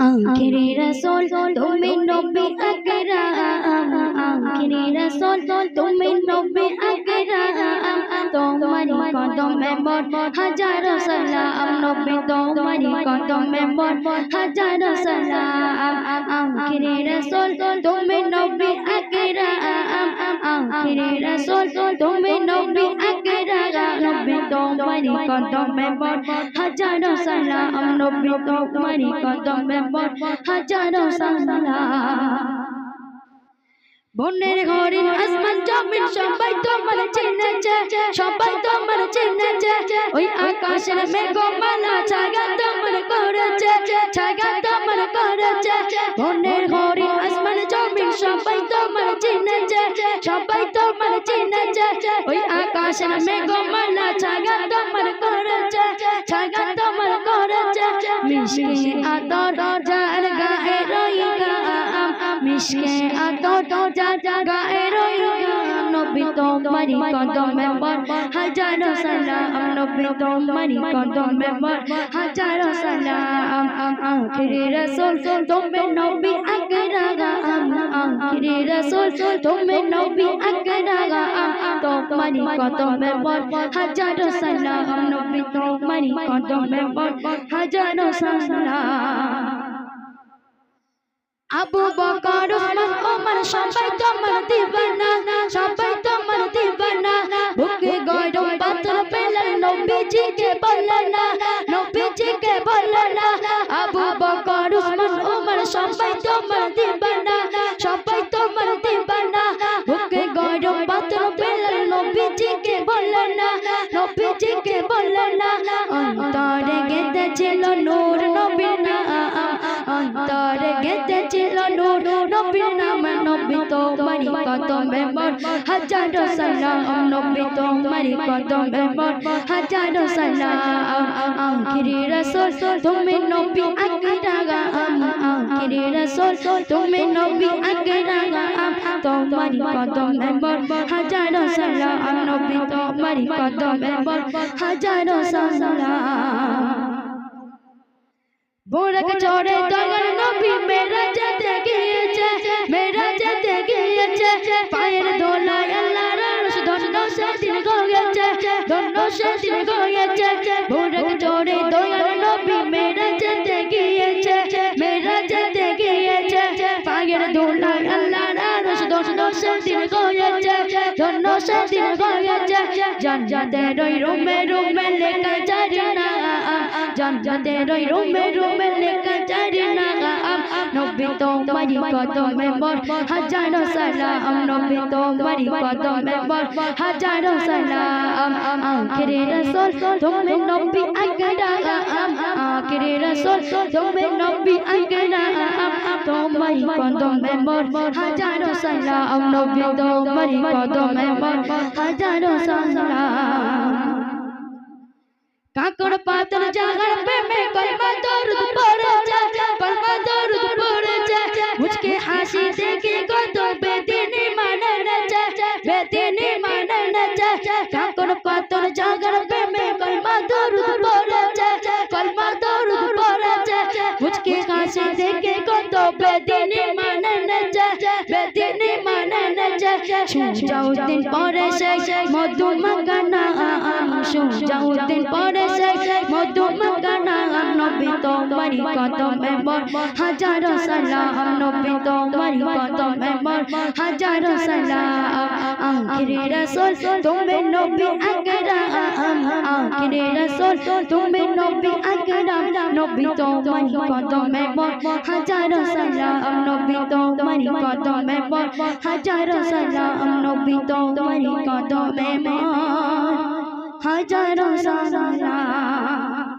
আখিরি রসুল তুমি নবী আকরাম। আখিরি রসুল তুমি নবী আকরাম। তোমারি কদমে মোর হাজারো সালাম। নবী তোমারি কদমে মোর হাজারো সালাম। আখিরি রসুল তুমি নবী আকরাম আখিরি রসুল। তুমি নবী আকরাম নবী তোমারি কদমে মোর হাজারো সালাম, নবী তোমারি কদমে মোর হাজারো সালাম। বনের ঘরের আসমান, জমিন সবাই তোমার চিনেছে, সবাই তোমার চিনেছে। ওই আকাশের মেঘমালা ছাগা তোমার করেছে ছাগা তোমার করেছে। বনের সবাই তোমার চিনেছে, সবাই তোমার চিনেছে। ওই আকাশের মেঘমালা ছাগা তোমার করেছে ছাগা তোমার করেছে। মিশকে আদর যার গায়ে রইগা মিশকে আদর যার গায়ে রইগা নবী আবু বকর সবাই তোমার দিবানা সবাই বুকে গরম পাথর পেলেন নবীজিকে বলনা নবীজিকে বলনা আবু বকর, উসমান ওমর সবাই তোমার দিবানা, সবাই তোমার দিবানা। বুকে গরম পাথর পেলেন নবীজিকে বলনা নবীজিকে বলনা অন্তরে গেঁথেছিল নূর তোমারি কদমে মোর। হাজারো সালাম নবী তোমারি কদমে মোর। হাজারো সালাম আখিরি রাসূল তুমি নবী আকরাম আখিরি রাসূল তুমি নবী আকরাম তোমারি কদমে মোর হাজারো সালাম নবী তোমারি কদমে মোর হাজারো সালাম বোরক চড়ে তগর ধন্য সেদিন গিয়েছে বোরক চড়ে দয়াল নবী মেরা যেতে গিয়েছে, মেরা যেতে গিয়েছে। পায়ের দোলায় আল্লাহর আরশ ধন্য সেদিন গিয়েছে ধন্য সেদিন গিয়েছে। জান রই রুমে রুমে লেখা যায় না জান জাতে রই রুমে রুমে লেখা যায় না নবী তোমারি কদমে মোর হাজারো সালাম। নবী তোমারি কদমে মোর হাজারো সালাম। আখিরি রাসূল, তুমি নবী আকরাম আখিরি রাসূল, তুমি নবী আকরাম তোমারি কদমে মোর হাজারো সালাম। নবী তোমারি কদমে মোর হাজারো সালাম। কাকড় পাতর জাগার প্রেমে কলমা দরুদ পড়েছে কলমা দরুদ পড়েছে মুঝকে হাসি দেখে কত বেদিনী মানাচ্ছে বেদিনী মানাচ্ছে কাকড় পাতর জাগার প্রেমে কলমা দরুদ পড়েছে কলমা দরুদ পড়েছে মুঝকে হাসি দেখে কত বেদিনী মানাচ্ছে বেদিনী মানাচ্ছে সুজাউদ্দিন পরে সেই মধু মাগানা সুজাউদ্দিন পরে সেই মধু মাগানা নবী তোমারি কদমে মোর হাজারো সালাম নবী তোমারি কদমে মোর হাজারো সালাম আখিরি রাসূল, তুমি নবী আকরাম। আখিরি রাসূল, তুমি নবী আকরাম। নবী তোমারি কদমে মোর হাজারো সালাম নবী তোমারি কদমে মোর হাজারো সালাম নবী তোমারি কদমে মোর হাজারো সালাম